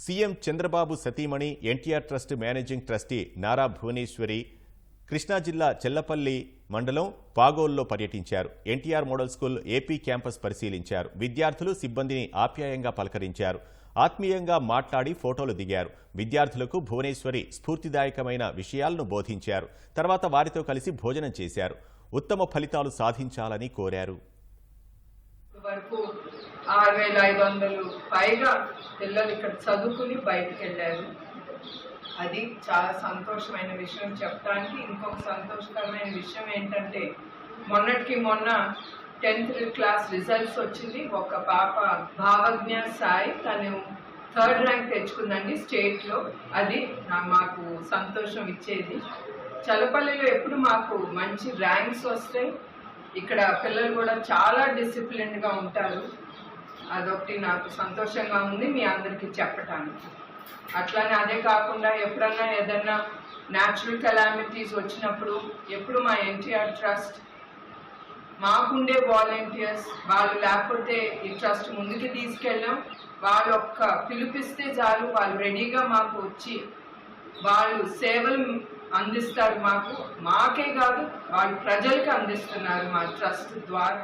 CM Chandrababu సతీమణి NTR trust managing trustee Nara Bhuvaneswari Krishna జిల్లా చెల్లపల్లి మండలం పాగోల్లో పర్యటించారు. NTR model school AP campus పరిశీలించారు. విద్యార్థులు సిబ్బందిని ఆప్యాయంగా పలకరించారు. ఆత్మీయంగా మాట్లాడి ఫోటోలు దిగారు. విద్యార్థులకు భువనేశ్వరి స్ఫూర్తిదాయకమైన విషయాలను బోధించారు. తర్వాత వారితో కలిసి భోజనం చేశారు. ఉత్తమ ఫలితాలు సాధించాలని కోరారు. ఆరు వేల ఐదు వందలు పైగా పిల్లలు ఇక్కడ చదువుకుని బయటకు వెళ్ళారు అది చాలా సంతోషమైన విషయం. చెప్పడానికి ఇంకొక సంతోషకరమైన విషయం ఏంటంటే మొన్నటికి మొన్న టెన్త్ క్లాస్ రిజల్ట్స్ వచ్చింది. ఒక పాప భావజ్ఞ సాయి తను థర్డ్ ర్యాంక్ తెచ్చుకుందండి స్టేట్లో. అది మాకు సంతోషం ఇచ్చేది. చలపల్లిలో ఎప్పుడు మాకు మంచి ర్యాంక్స్ వస్తాయి ఇక్కడ పిల్లలు కూడా చాలా డిసిప్లిన్గా ఉంటారు. అదొకటి నాకు సంతోషంగా ఉంది మీ అందరికీ చెప్పటానికి. అట్లానే అదే కాకుండా ఎప్పుడన్నా ఏదన్నా న్యాచురల్ కెలామిటీస్ వచ్చినప్పుడు ఎప్పుడు మా ఎన్టీఆర్ ట్రస్ట్ మాకుండే వాలంటీర్స్ వాళ్ళు లేకపోతే ఈ ట్రస్ట్ ముందుకు తీసుకెళ్ళాం. వాళ్ళు ఒక్క పిలిపిస్తే చాలు వాళ్ళు రెడీగా మాకు వచ్చి వాళ్ళు సేవలు అందిస్తారు మాకు. మాకే కాదు వాళ్ళు ప్రజలకు అందిస్తున్నారు మా ట్రస్ట్ ద్వారా.